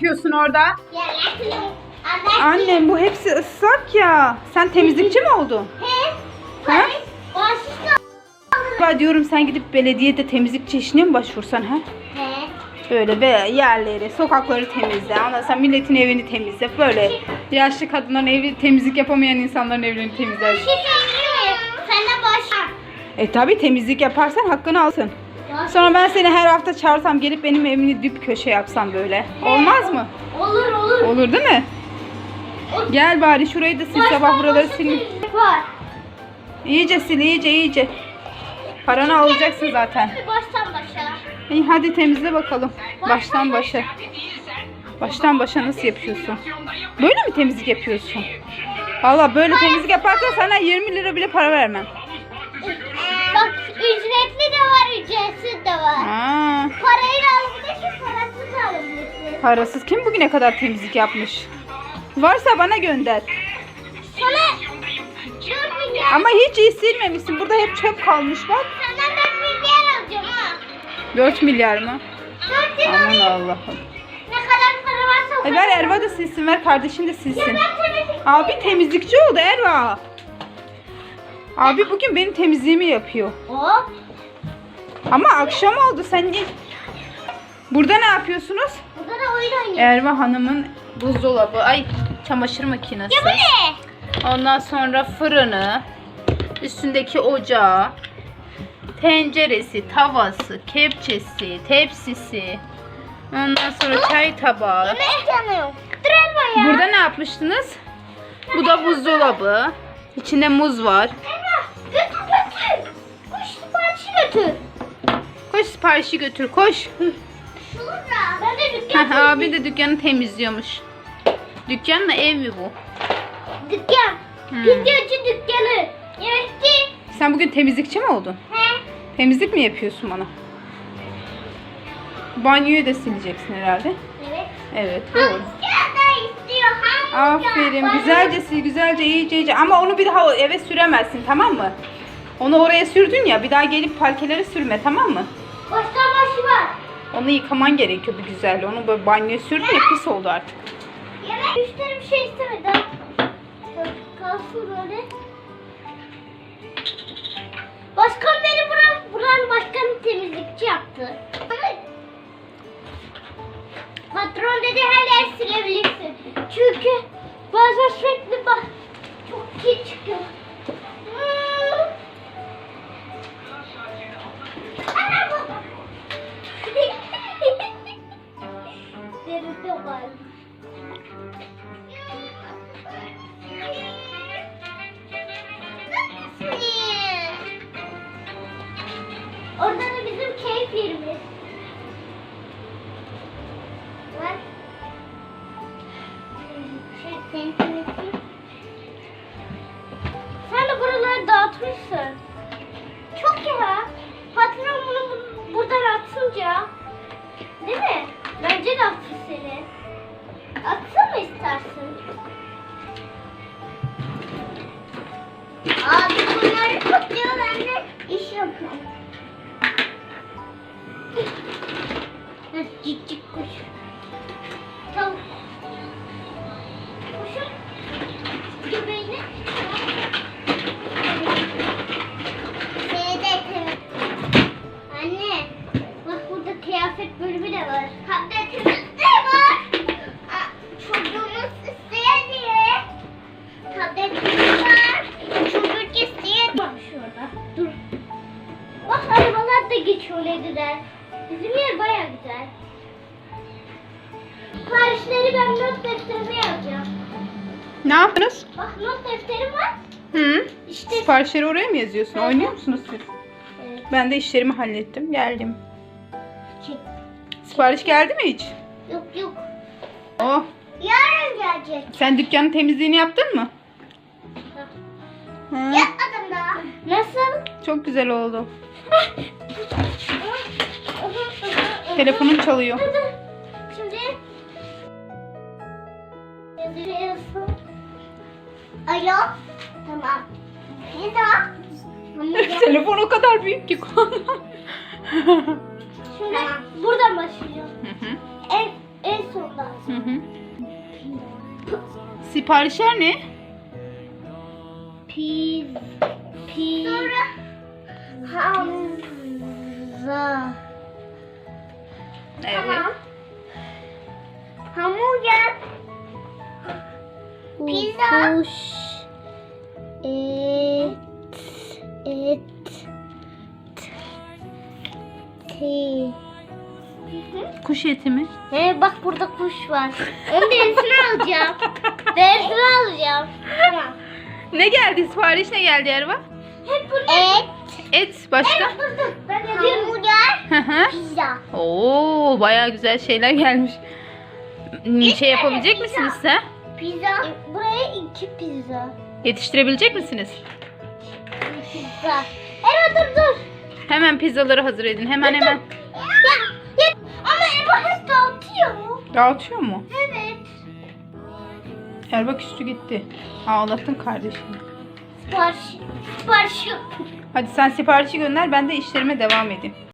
yapıyorsun orada? Annem bu hepsi ıslak ya. Sen temizlikçi mi oldun? He. Ha? Ya diyorum sen gidip belediyede temizlikçi işine mi başvursan ha? He. Böyle be yerleri, sokakları temizle. Ondan sonra milletin evini temizle. Böyle yaşlı kadınların evi temizlik yapamayan insanların evlerini temizle. Şey? Sen de başla. E tabi temizlik yaparsan hakkını alsın. Sonra ben seni her hafta çağırsam gelip benim evimi dip köşe yapsam böyle. Olmaz mı? Olur olur. Olur değil mi? Gel bari şurayı da sil sabah buraları sil. Var. İyice sil iyice iyice. Paranı alacaksın zaten. Baştan başa. İyi hadi temizle bakalım. Baştan başa. Baştan başa nasıl yapıyorsun? Böyle mi temizlik yapıyorsun? Valla böyle temizlik yaparsan sana 20 lira bile para vermem. Bak ücretli de ücretsiz de var. Aa, Parayla alabilirsin, parasız alabilirsin. parasız kim bugüne kadar temizlik yapmış? Varsa bana gönder. Sana 4 milyar. Ama hiç iyi silmemişsin. Burada hep çöp kalmış bak. Senden 4 milyar alacağım ha. 4 milyar mı? 4 Aman. Allah'ım. Ne kadar para varsa o E kadar. ver Erva da silsin ver kardeşin de Ya silsin. ben temizlik- Abi temizlikçi oldu Erva. Abi bugün benim temizliğimi yapıyor. Hop. Ama akşam oldu sen niye? Burada ne yapıyorsunuz? Burada da oyun oynuyor. Erva Hanım'ın buzdolabı, ay çamaşır makinesi. Ya bu ne? Ondan sonra fırını, üstündeki ocağı, tenceresi, tavası, kepçesi, tepsisi. Ondan sonra çay tabağı. Dur Elma ya. Burada ne yapmıştınız? Bu da buzdolabı. İçinde muz var. Elma götür götür. Kuş siparişi götür. Koş siparişi götür koş. Şurada. Ben de dükkan. Abi de dükkanı temizliyormuş. Dükkanla ev mi bu? Dükkan. Hmm. Pizzacı dükkanı. Yemekçi. Sen bugün temizlikçi mi oldun? He. Temizlik mi yapıyorsun bana? Banyoyu da sileceksin herhalde. Evet. Evet doğru. Aferin. Güzelce sil, güzelce iyice iyice. Ama onu bir daha eve süremezsin tamam mı? Onu oraya sürdün ya bir daha gelip parkelere sürme tamam mı? Baştan başı var. Onu yıkaman gerekiyor bir güzel. Onu böyle banyoya sürdün ya pis oldu artık. Yemek müşteri bir şey istemedi. Kalsın böyle. Başkan beni buran, buranın başkanı temizlikçi yaptı. Patron dedi her yer silebilirsin. Çünkü bazen sürekli bak çok kir çıkıyor. Sen de buraları dağıtmışsın. Çok ya. Patron bunu bu- buradan atsınca. Değil mi? Bence de atsın seni. Atsın mı istersin? Abi bunları topluyor ben de iş yapıyorum. Heh, Cik cik güzel. Bizim yer baya güzel. Siparişleri ben not defterime yazacağım. Ne yaptınız? Bak not defterim var. Hı? İşte Siparişleri oraya mı yazıyorsun? Oynuyor musunuz siz? Evet, Ben de işlerimi hallettim. Geldim. çek. Sipariş geldi mi hiç? Yok yok. Oh. Yarın gelecek. Sen dükkanın temizliğini yaptın mı? Yapmadım daha. Nasıl? Çok güzel oldu. Telefonum çalıyor. Şimdi yazıyorsun. Alo. Tamam. Ne daha? Telefon o kadar büyük ki. Şimdi buradan başlayacağım. Hı hı. En en sondan. Hı Siparişler ne? Piz. Piz. Sonra Hamza. Evet. Tamam. Hamburger. Pizza. Kuş. Et. Et. T. Kuş eti mi? He bak burada kuş var. Onun derisini alacağım. Derisini alacağım. Tamam. Ne geldi? Sipariş ne geldi Erva? Hep bunu. Et. Et başka? Ben Hamburger. Hı hı. Pizza. Oo, bayağı güzel şeyler gelmiş. Bir şey yapabilecek misiniz sen? Pizza. E, buraya iki pizza. Yetiştirebilecek misiniz? Pizza. Ero dur dur. Hemen pizzaları hazır edin. Hemen hemen. Ya, ya. Ama Ero hep dağıtıyor. Dağıtıyor mu? Evet. Erva küstü gitti. Ağlattın kardeşini. Sipariş. Sipariş. Hadi sen siparişi gönder ben de işlerime devam edeyim.